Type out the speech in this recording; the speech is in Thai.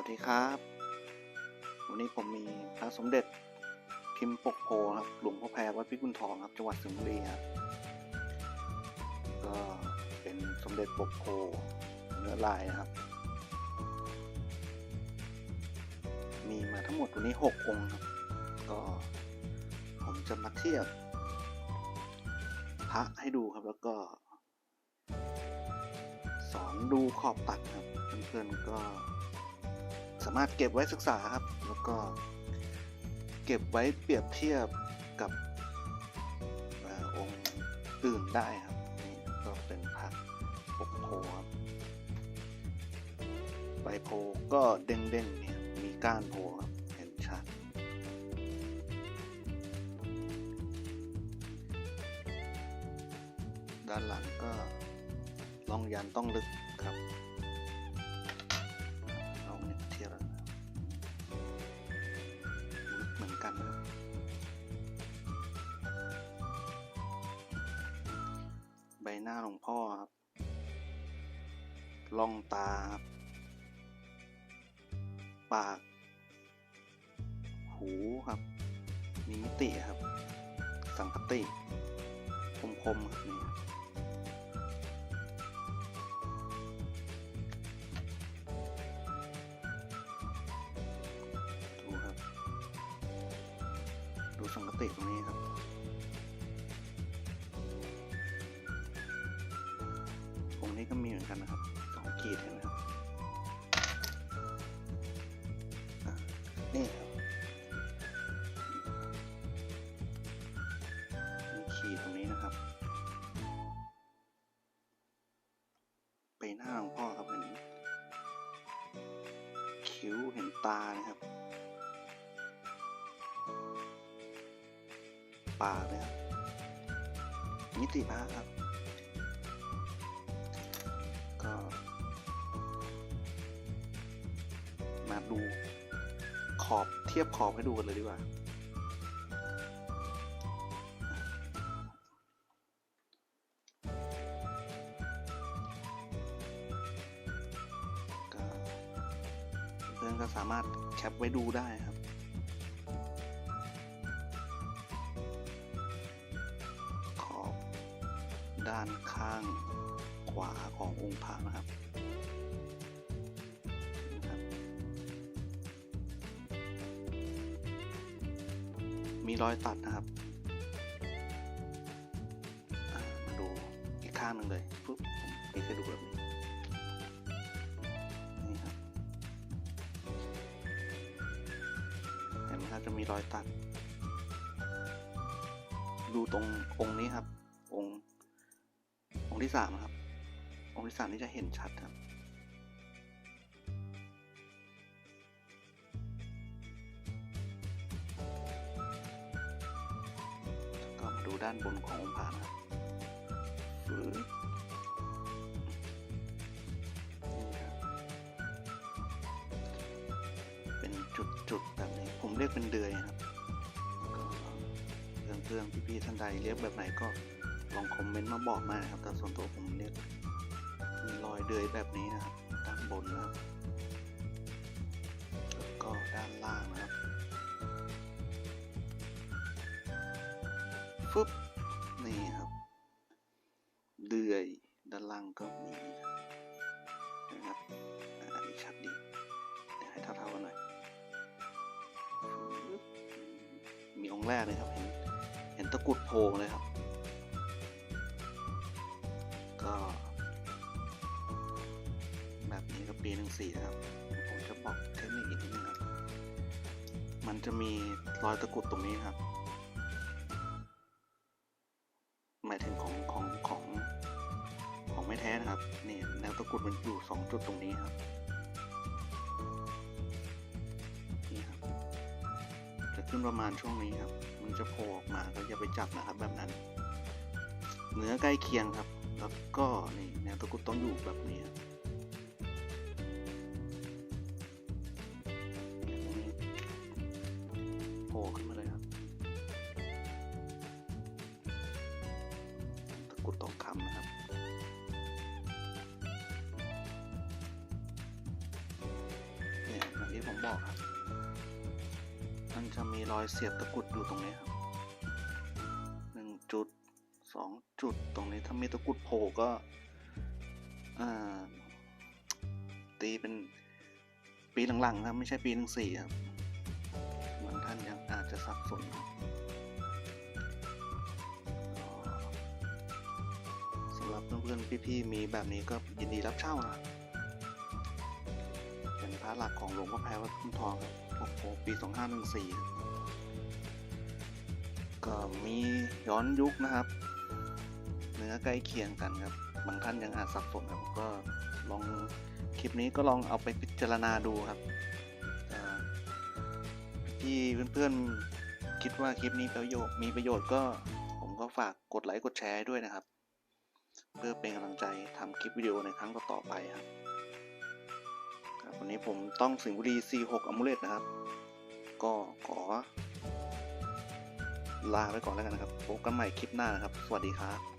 วัสดีครับ วันนี้ผมมีพระสมเด็จพิมพ์ปกโพครับ หลวงพ่อแพรวัดพิกุลทองครับ จังหวัดสิงห์บุรีครับ ก็เป็นสมเด็จปกโพเนื้อลายนะครับ มีมาทั้งหมดวันนี้หกองค์ครับ ก็ผมจะมาเทียบ พระให้ดูครับ แล้วก็สอนดูขอบตัดครับ เพื่อนๆก็ สามารถเก็บไว้ศึกษาครับ แล้วก็เก็บไว้เปรียบเทียบกับอองค์อื่นได้ครับนี่ก็เป็นพระปกโพครับใบโพก็เด้งๆเนี่ยมีก้านโพครับเห็นชัดด้านหลังก็ลองยันต้องลึกครับ กันนะครับใบหน้าหลวงพ่อครับล่องตาครับ ปาก หูครับ มีมิติครับ สังคติ คมๆครับนี่ ดูสังกติตรงนี้ครับองนี้ก็มีเหมือนกันนะครับสองขีดเห็นไหมครับนี่ครับมีขีดตรงนี้นะครับ ไปหน้าของพ่อครับเห็นคิ้วเห็นตานะครับ ปากนะครับมิติพระครับ ก็ มาดูขอบเทียบขอบให้ดูกันเลยดีกว่า ก็เพื่อนก็สามารถแคปไว้ดูได้ครับานข้างขวาขององค์พระนะครับมีรอยตัดนะครับ มาดูอีกข้างหนึ่งเลยปุ๊บผมไม่เคยดูแบบนี้ นี่ครับ เห็นไหมครับจะมีรอยตัด ดูตรงองค์นี้ครับ องค์ที่สามครับ องค์ที่สามนี่จะเห็นชัดครับ ก็มาดูด้านบนขององค์พระนะครับฟืบนี่ครับเป็นจุดๆแบบนี้ ผมเรียกเป็นเดือยครับ ก็เพื่อนๆพี่ๆท่านใดเรียกแบบไหนก็ ลองคอมเมนต์มาบอกมานะครับแต่ส่วนตัวผมเรียมีรอยเดือยแบบนี้นะครับด้านบนนะครับแล้วก็ด้านล่างนะครับฟึบนี่ครับ เดือยด้านล่างก็มีนะครับอันนี้ชัดดีเดี๋ยวให้เท่าๆกันหน่อยมีองค์แรกเลยครับเห็นเห็นตะกุดโผล่เลยครับ ก็ แบบนี้ก็ปีหนึ่งสี่นะครับ ผมจะบอกเทคนิคอีกนิดนึงครับ มันจะมีรอยตะกุดตรงนี้ครับ หมายถึงของของของของไม่แท้นะครับ นี่แนวตะกุดมันอยู่สองจุดตรงนี้ครับนี่ครับจะขึ้นประมาณช่วงนี้ครับ มันจะโผล่ออกมาก็อย่าไปจับนะครับแบบนั้น เนื้อใกล้เคียงครับ แล้วก็นี่แนวตะกุดต้องอยู่แบบนี้โผล่ขึ้นมาเลยครับตะกุดทองคำนะครับเนี่ยอย่างที่ผมบอกครับ มันจะมีรอยเสียบตะกุดอยู่ตรงนี้ครับ สองจุดตรงนี้ถ้ามีตะกุดโผล่ก็ตีเป็นปีหลังๆครับไม่ใช่ปีหนึ่งสี่ครับบางท่านยังอาจจะสับสนสำหรับเพื่อนๆพี่ๆมีแบบนี้ก็ยินดีรับเช่านะเป็นพระหลักของหลวงพ่อแพรวัดทุ่งทองครับโอ้โหปี2514ครับก็มีย้อนยุคนะครับ เนื้อใกล้เคียงกันครับ บางท่านยังอาจสับสนครับ ก็ลองคลิปนี้ก็ลองเอาไปพิจารณาดูครับที่เพื่อนๆคิดว่าคลิปนี้ประโยชน์มีประโยชน์ก็ผมก็ฝากกดไลค์กดแชร์ด้วยนะครับ เพื่อเป็นกำลังใจทำคลิปวิดีโอในครั้งต่อไปครับครับวันนี้ผมต้องสิงห์บุรี C6 อมูเลตนะครับ ก็ขอ ลาไปก่อนแล้วกันนะครับ พบกันใหม่คลิปหน้านะครับ สวัสดีครับ